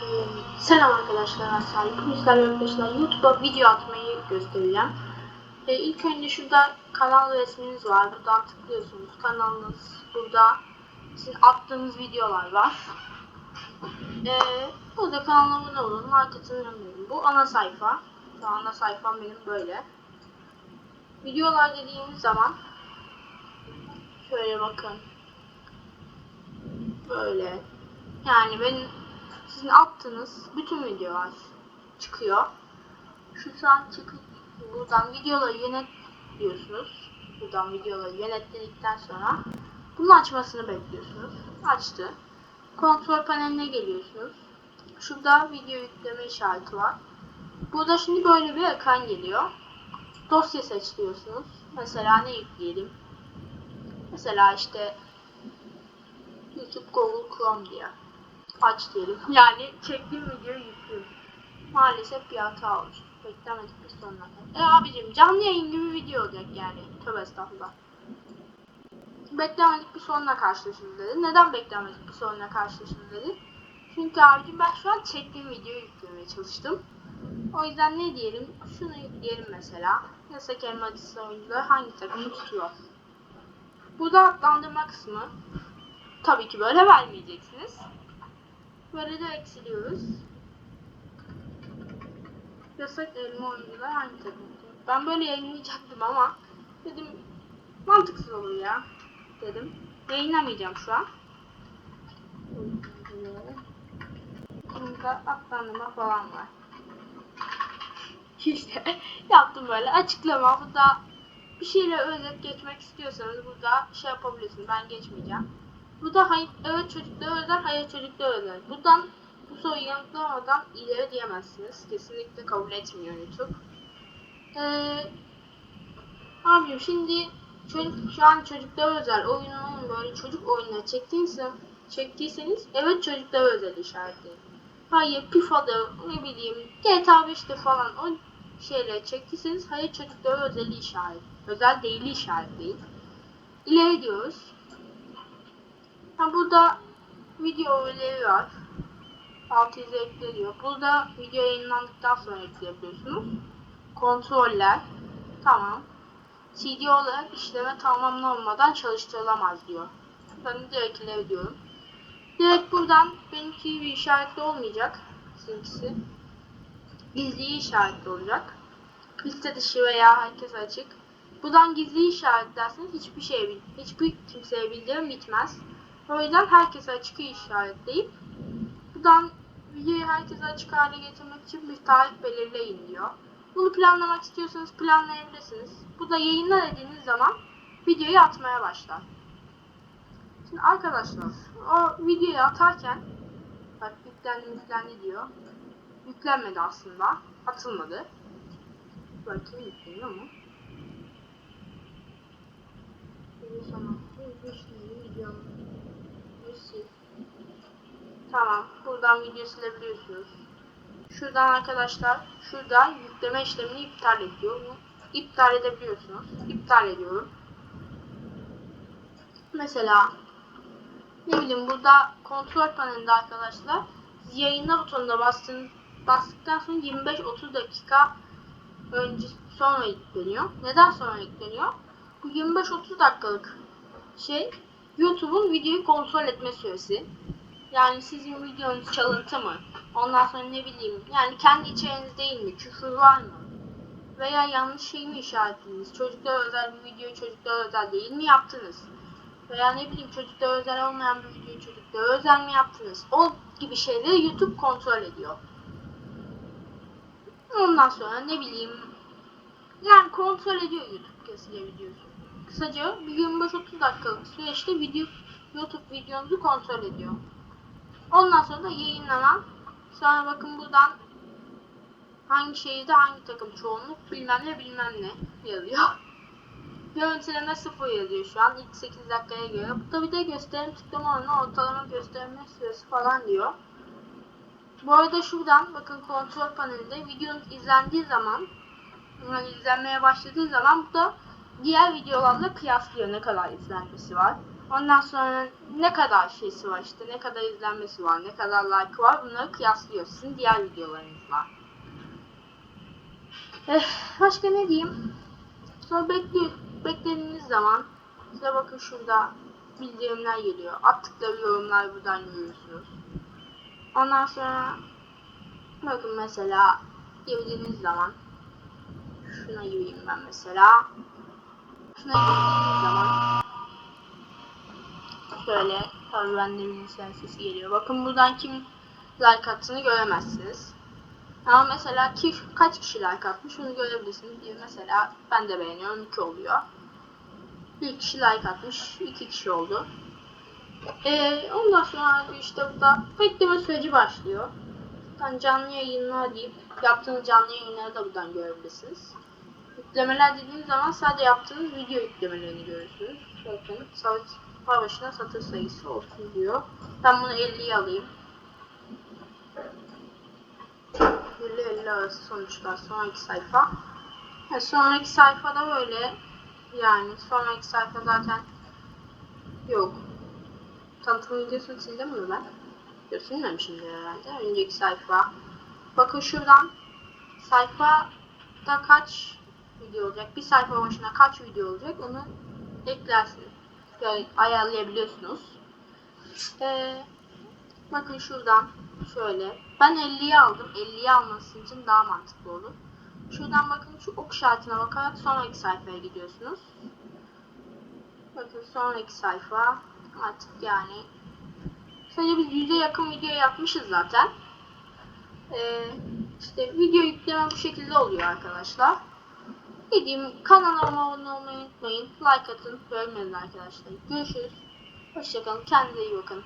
Ee, Selam arkadaşlar. Bugün sizlerle arkadaşlar YouTube'a video atmayı göstereceğim. Ee, ilk önce şurada kanal resminiz var. Buradan tıklıyorsunuz. Kanalınız burada. Sizin attığınız videolar var. Ee, burada kanala abone olun. Marketini önemli. Bu ana sayfa. Şu ana sayfam benim böyle. Videolar dediğimiz zaman şöyle bakın. Böyle. Yani benim sizin attığınız bütün videolar çıkıyor. Şu an çıkıp buradan videoları yönet diyorsunuz. Buradan videoları yönetledikten sonra bunun açmasını bekliyorsunuz. Açtı. Kontrol paneline geliyorsunuz. Şurada video yükleme işareti var. Burada şimdi böyle bir ekran geliyor. Dosya seç diyorsunuz. Mesela ne yükleyelim? Mesela işte YouTube Google Chrome diye aç diyelim. Yani çektiğim videoyu yüklüyorum. Maalesef bir hata olmuş. Beklemedik bir sonuna kadar. E abicim canlı yayın gibi video olacak yani. Tövbe estağfurullah. Beklemedik bir sorunla karşılaşırız dedi. Neden beklemedik bir sorunla karşılaşırız dedi. Çünkü abicim ben şu an çektiğim videoyu yüklemeye çalıştım. O yüzden ne diyelim? Şunu yükleyelim mesela. Yasak elmadisi oyuncuları hangi takımı tutuyor? Burada adlandırma kısmı. Tabii ki böyle vermeyeceksiniz. Böyle de eksiliyoruz. Yasak elma oyuncular hangi takım? Ben böyle yayınlayacaktım ama dedim mantıksız olur ya dedim. Yayınlamayacağım şu an. Burada atlandırma falan var. İşte yaptım böyle açıklama. Burada bir şeyle özet geçmek istiyorsanız burada şey yapabilirsiniz. Ben geçmeyeceğim. Burada hayır, evet çocuklar özel, hayır çocuklar özel. Buradan bu soruyu yanıtlamadan ileri diyemezsiniz. Kesinlikle kabul etmiyor YouTube. Ee, abim şimdi çocuk, şu an çocuklar özel oyunun böyle çocuk oyunları çektiyse, çektiyseniz evet çocuklar özel işaretleyin. Hayır PIFA'da ne bileyim GTA 5'te falan o şeyleri çektiyseniz hayır çocuklara özel işaret. Özel değil işaretleyin. İleri diyoruz. Ha burada video önevi var. Altı yüze ekleniyor. Burada video yayınlandıktan sonra ekleyebiliyorsunuz. Kontroller. Tamam. CD olarak işleme tamamlanmadan çalıştırılamaz diyor. Ben direkt ileri diyorum. Direkt buradan benimki bir işaretli olmayacak. Sizinkisi. Gizli işaretli olacak. Liste dışı veya herkes açık. Buradan gizli işaretlerseniz hiçbir şey hiçbir kimseye bildirim bitmez. O yüzden herkese açık işaretleyip buradan videoyu herkese açık hale getirmek için bir tarih belirleyin diyor. Bunu planlamak istiyorsanız planlayabilirsiniz. Bu da yayınla dediğiniz zaman videoyu atmaya başlar. Şimdi arkadaşlar o videoyu atarken bak yüklendi yüklendi diyor. Yüklenmedi aslında. Atılmadı. Bakayım yükleniyor mu? Video sonu. Video Tamam. Buradan video silebiliyorsunuz. Şuradan arkadaşlar şurada yükleme işlemini iptal ediyor. İptal edebiliyorsunuz. İptal ediyorum. Mesela ne bileyim burada kontrol panelinde arkadaşlar yayınla butonuna bastığınız bastıktan sonra 25-30 dakika önce sonra yükleniyor. Neden sonra yükleniyor? Bu 25-30 dakikalık şey YouTube'un videoyu kontrol etme süresi. Yani sizin videonuz çalıntı mı? Ondan sonra ne bileyim yani kendi içeriğiniz değil mi? Küfür var mı? Veya yanlış şey mi işaretlediniz? Çocuklara özel bir videoyu çocuklara özel değil mi yaptınız? Veya ne bileyim çocuklara özel olmayan bir videoyu çocuklara özel mi yaptınız? O gibi şeyleri YouTube kontrol ediyor. Ondan sonra ne bileyim yani kontrol ediyor YouTube videosu. Kısaca bir 25-30 dakikalık süreçte video YouTube videonuzu kontrol ediyor. Ondan sonra da yayınlanan sonra bakın buradan hangi şehirde hangi takım çoğunluk bilmem ne bilmem ne yazıyor. Görüntüleme 0 yazıyor şu an ilk 8 dakikaya göre. Burada bir de gösterim tıklama oranı ortalama gösterme süresi falan diyor. Bu arada şuradan bakın kontrol panelinde videonun izlendiği zaman yani izlenmeye başladığı zaman bu da diğer videolarla kıyaslıyor ne kadar izlenmesi var. Ondan sonra ne kadar şeysi var işte, ne kadar izlenmesi var, ne kadar like var bunları kıyaslıyor sizin diğer videolarınızla. Eh, başka ne diyeyim? Sonra bekliyor, beklediğiniz zaman size bakın şurada bildirimler geliyor. Attıkları yorumlar buradan görüyorsunuz. Ondan sonra bakın mesela girdiğiniz zaman şuna gireyim ben mesela. Şuna girdiğiniz zaman şöyle tabii bende bilgisayar sesi geliyor. Bakın buradan kim like attığını göremezsiniz. Ama mesela ki, kaç kişi like atmış onu görebilirsiniz. Bir mesela ben de beğeniyorum 2 oluyor. Bir kişi like atmış 2 kişi oldu. Ee, ondan sonra işte burada bekleme süreci başlıyor. Buradan canlı yayınlar deyip yaptığınız canlı yayınları da buradan görebilirsiniz. Yüklemeler dediğiniz zaman sadece yaptığınız video yüklemelerini görürsünüz. Bakın var başına satır sayısı olsun diyor. Ben bunu 50'ye alayım. 50-50 arası sonuçlar sonraki sayfa. E, sonraki sayfada böyle yani sonraki sayfa zaten yok. Tanıtım videosunu sildim mi ben? Yok silmemişimdir herhalde. Önceki sayfa. Bakın şuradan sayfada kaç video olacak? Bir sayfa başına kaç video olacak? Onu eklersiniz. Yani ayarlayabiliyorsunuz. Ee, bakın şuradan şöyle. Ben 50'yi aldım. 50'yi alması için daha mantıklı olur. Şuradan bakın şu ok işaretine bakarak sonraki sayfaya gidiyorsunuz. Bakın sonraki sayfa artık yani sadece biz 100'e yakın video yapmışız zaten. Ee, işte video yükleme bu şekilde oluyor arkadaşlar. Dediğim kanalıma abone olmayı unutmayın. Like atın, bölmeyin arkadaşlar. Görüşürüz. Hoşçakalın. Kendinize iyi bakın.